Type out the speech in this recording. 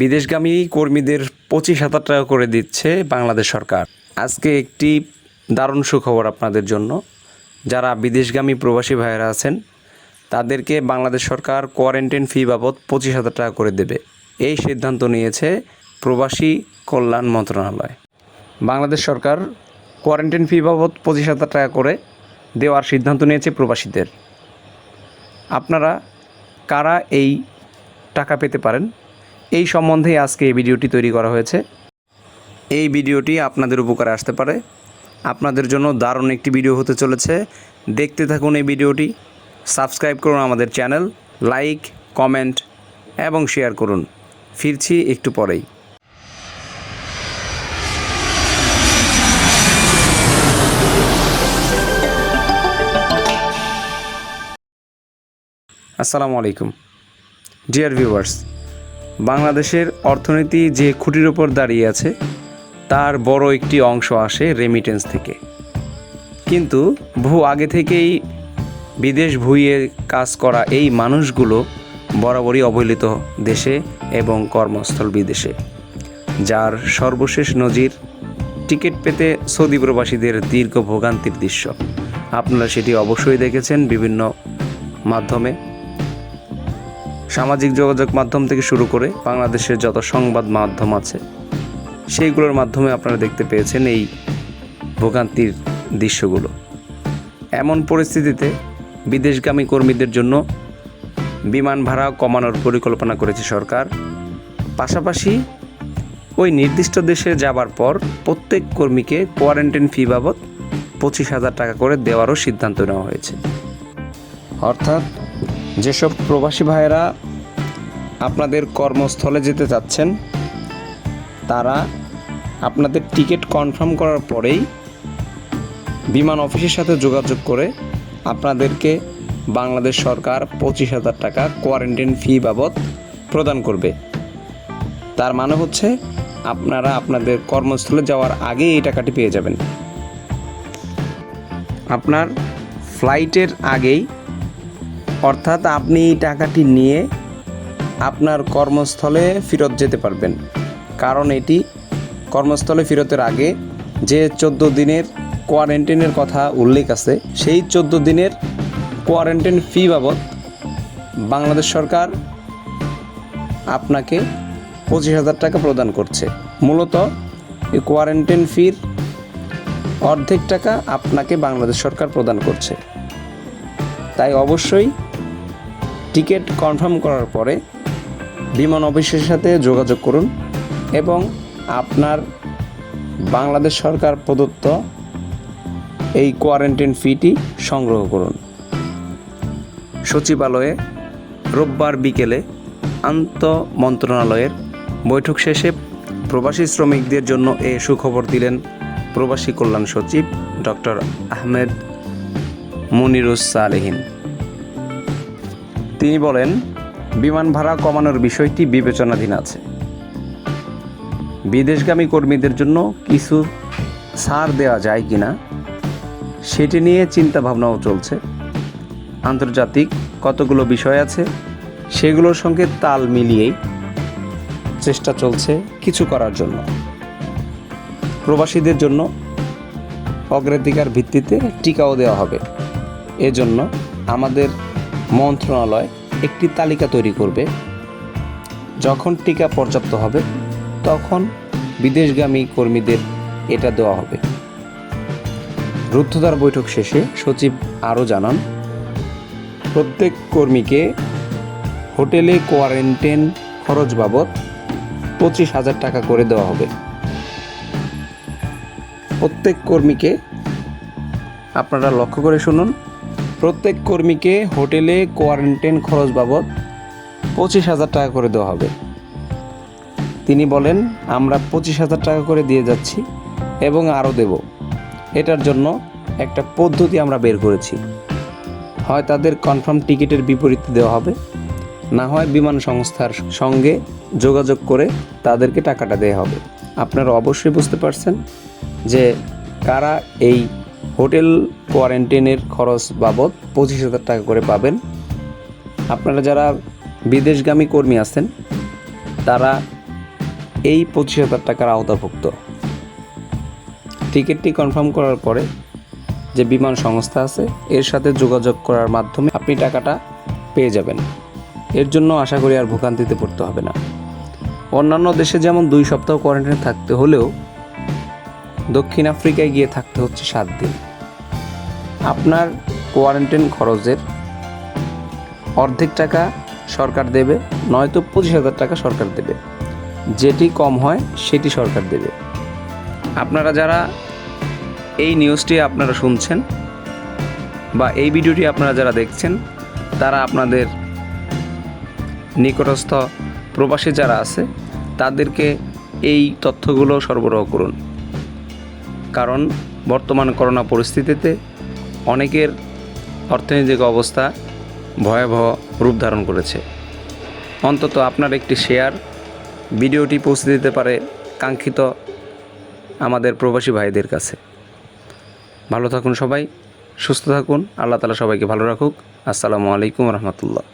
বিদেশগামী কর্মীদের পঁচিশ হাজার টাকা করে দিচ্ছে বাংলাদেশ সরকার। আজকে একটি দারুণ সুখবর আপনাদের জন্য। যারা বিদেশগামী প্রবাসী ভাইয়েরা আছেন, তাদেরকে বাংলাদেশ সরকার কোয়ারেন্টাইন ফি বাবদ পঁচিশ হাজার টাকা করে দেবে। এই সিদ্ধান্ত নিয়েছে প্রবাসী কল্যাণ মন্ত্রণালয়। বাংলাদেশ সরকার কোয়ারেন্টাইন ফি বাবদ পঁচিশ হাজার টাকা করে দেওয়ার সিদ্ধান্ত নিয়েছে প্রবাসীদের। আপনারা কারা এই টাকা পেতে পারেন? এই সম্বন্ধে আজকে এই ভিডিওটি তৈরি করা হয়েছে। এই ভিডিওটি আপনাদের উপকারে আসতে পারে। আপনাদের জন্য দারুণ একটি ভিডিও হতে চলেছে। দেখতে থাকুন এই ভিডিওটি। সাবস্ক্রাইব করুন আমাদের চ্যানেল, লাইক, কমেন্ট এবং শেয়ার করুন। ফিরছি একটু পরেই। আসসালামু আলাইকুম। ডিয়ার ভিউয়ার্স বাংলাদেশের অর্থনীতি যে খুঁটির ওপর দাঁড়িয়ে আছে, তার বড় একটি অংশ আসে রেমিটেন্স থেকে। কিন্তু বহু আগে থেকেই বিদেশ ভুইয়ে কাজ করা এই মানুষগুলো বরাবরই অবহেলিত দেশে এবং কর্মস্থল বিদেশে, যার সর্বশেষ নজির টিকিট পেতে সৌদি প্রবাসীদের দীর্ঘ ভোগান্তির দৃশ্য। আপনারা সেটি অবশ্যই দেখেছেন বিভিন্ন মাধ্যমে। সামাজিক যোগাযোগ মাধ্যম থেকে শুরু করে বাংলাদেশের যত সংবাদ মাধ্যম আছে, সেইগুলোর মাধ্যমে আপনারা দেখতে পেয়েছেন এই ভোগান্তির দৃশ্যগুলো। এমন পরিস্থিতিতে বিদেশগামী কর্মীদের জন্য বিমান ভাড়া কমানোর পরিকল্পনা করেছে সরকার। পাশাপাশি ওই নির্দিষ্ট দেশে যাবার পর প্রত্যেক কর্মীকে কোয়ারেন্টাইন ফি বাবদ পঁচিশ হাজার টাকা করে দেওয়ারও সিদ্ধান্ত নেওয়া হয়েছে। অর্থাৎ যেসব প্রবাসী ভাইয়েরা আপনাদের কর্মস্থলে যেতে চাচ্ছেন, তারা আপনাদের টিকিট কনফার্ম করার পরেই বিমান অফিসের সাথে যোগাযোগ করে আপনাদেরকে বাংলাদেশ সরকার পঁচিশ হাজার টাকা কোয়ারেন্টাইন ফি বাবদ প্রদান করবে। তার মানে হচ্ছে আপনারা আপনাদের কর্মস্থলে যাওয়ার আগে এই টাকাটি পেয়ে যাবেন। আপনার ফ্লাইটের আগেই অর্থাৎ আপনি এই টাকাটি নিয়ে আপনার কর্মস্থলে ফেরত যেতে পারবেন। কারণ এটি কর্মস্থলে ফেরতের আগে যে চোদ্দ দিনের কোয়ারেন্টাইনের কথা উল্লেখ আছে, সেই চোদ্দ দিনের কোয়ারেন্টাইন ফি বাবদ বাংলাদেশ সরকার আপনাকে পঁচিশ হাজার টাকা প্রদান করছে। মূলত এই কোয়ারেন্টাইন ফির অর্ধেক টাকা আপনাকে বাংলাদেশ সরকার প্রদান করছে। তাই অবশ্যই টিকিট কনফার্ম করার পরে বিমান অফিসের সাথে যোগাযোগ করুন এবং আপনার বাংলাদেশ সরকার প্রদত্ত এই কোয়ারেন্টাইন ফিটি সংগ্রহ করুন। সচিবালয়ে রোববার বিকেলে আন্ত মন্ত্রণালয়ের বৈঠক শেষে প্রবাসী শ্রমিকদের জন্য এ সুখবর দিলেন প্রবাসী কল্যাণ সচিব ডক্টর আহমেদ মুনিরুস সালেহীন। তিনি বলেন, বিমান ভাড়া কমানোর বিষয়টি বিবেচনাধীন আছে। বিদেশগামী কর্মীদের জন্য কিছু ছাড় দেওয়া যায় কি না সেটি নিয়ে চিন্তা ভাবনাও চলছে। আন্তর্জাতিক কতগুলো বিষয় আছে, সেগুলোর সঙ্গে তাল মিলিয়েই চেষ্টা চলছে কিছু করার জন্য। প্রবাসীদের জন্য অগ্রাধিকার ভিত্তিতে টিকাও দেওয়া হবে। এজন্য আমাদের মন্ত্রণালয় একটি তালিকা তৈরি করবে। যখন টিকা পর্যাপ্ত হবে, তখন বিদেশগামী কর্মীদের এটা দেওয়া হবে। রুদ্ধদ্বার বৈঠক শেষে সচিব আরও জানান, প্রত্যেক কর্মীকে হোটেলে কোয়ারেন্টাইন খরচ বাবদ পঁচিশ হাজার টাকা করে দেওয়া হবে। প্রত্যেক কর্মীকে আপনারা লক্ষ্য করে শুনুন। প্রত্যেক কর্মীকে হোটেলে কোয়ারেন্টাইন খরচ বাবদ পঁচিশ হাজার টাকা করে দেওয়া হবে। তিনি বলেন, আমরা পঁচিশ হাজার টাকা করে দিয়ে যাচ্ছি এবং আরও দেব। এটার জন্য একটা পদ্ধতি আমরা বের করেছি। হয় তাদের কনফার্ম টিকিটের বিপরীতে দেওয়া হবে, না হয় বিমান সংস্থার সঙ্গে যোগাযোগ করে তাদেরকে টাকাটা দেওয়া হবে। আপনারা অবশ্যই বুঝতে পারছেন যে কারা এই হোটেল কোয়ারেন্টাইনের খরচ বাবদ পঁচিশ হাজার টাকা করে পাবেন। আপনারা যারা বিদেশগামী কর্মী আছেন, তারা এই পঁচিশ হাজার টাকার আওতাভুক্ত। টিকিটটি কনফার্ম করার পরে যে বিমান সংস্থা আছে, এর সাথে যোগাযোগ করার মাধ্যমে আপনি টাকাটা পেয়ে যাবেন। এর জন্য আশা করি আর ভোগান্তিতে পড়তে হবে না। অন্যান্য দেশে যেমন দুই সপ্তাহ কোয়ারেন্টাইন থাকতে হলেও দক্ষিণ আফ্রিকায় গিয়ে থাকতে হচ্ছে সাত দিন। আপনার কোয়ারেন্টাইন খরচের অর্ধেক টাকা সরকার দেবে, নয়তো পঁচিশ হাজার টাকা সরকার দেবে। যেটি কম হয়, সেটি সরকার দেবে। আপনারা যারা এই নিউজটি আপনারা শুনছেন বা এই ভিডিওটি আপনারা যারা দেখছেন, তারা আপনাদের নিকটস্থ প্রবাসী যারা আছে, তাদেরকে এই তথ্যগুলো সরবরাহ করুন। কারণ বর্তমান করোনা পরিস্থিতিতে অনেকের অর্থনৈতিক অবস্থা ভয়াবহ রূপ ধারণ করেছে। অন্তত আপনার একটি শেয়ার ভিডিওটি পৌঁছে দিতে পারে কাঙ্ক্ষিত আমাদের প্রবাসী ভাইদের কাছে। ভালো থাকুন সবাই, সুস্থ থাকুন, আল্লাহ তালা সবাইকে ভালো রাখুক। আসসালামু আলাইকুম রহমতুল্লাহ।